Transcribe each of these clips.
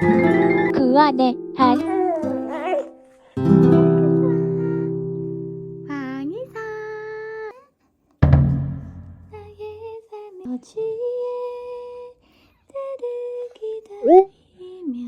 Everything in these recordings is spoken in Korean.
그 안에 한 어지에 때를 기다리며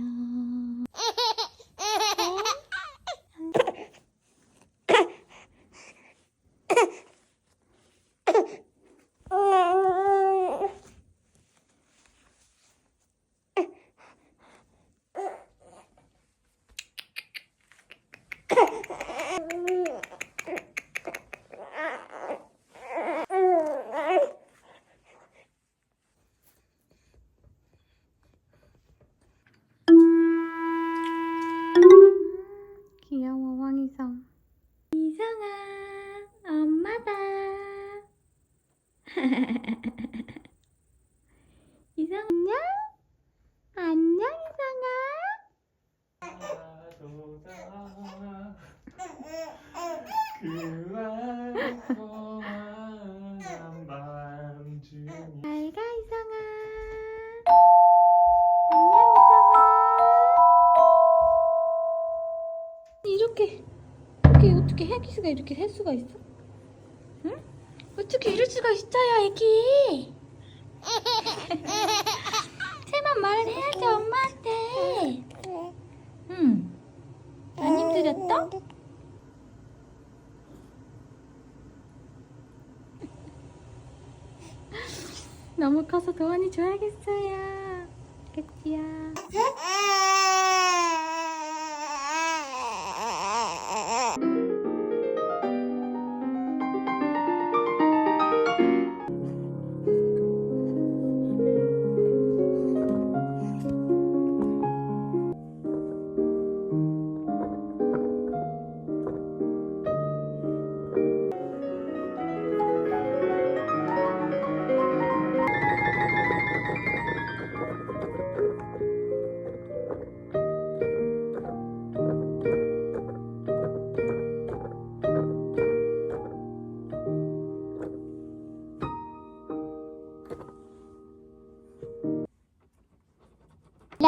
귀여워 황이성 이성아 엄마다 이성 안녕? 안녕 그와서만한. 밤중에 잘가 이성아 안녕 이성아 이렇게 이렇게 어떻게 해기스가 이렇게 셀 수가 있어? 응? 어떻게 이럴 수가 있어요 애기 세만 말을 해야지 엄마한테 응. 안 힘들었어? 너무 커서 도안이 줘야겠어요. 그치야.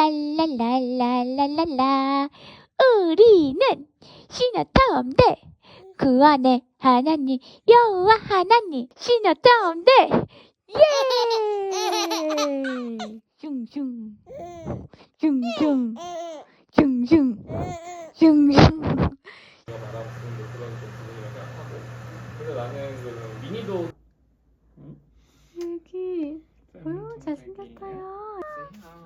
랄랄랄랄랄랄라. 우리는 신어타운데 그 안에 하나님 여호와 하나님 신어텀데. 예! 슝슝. 슝슝. 슝슝. 슝슝. 나는 미니도 여기. 응? 음, 잘생겼어요. 아,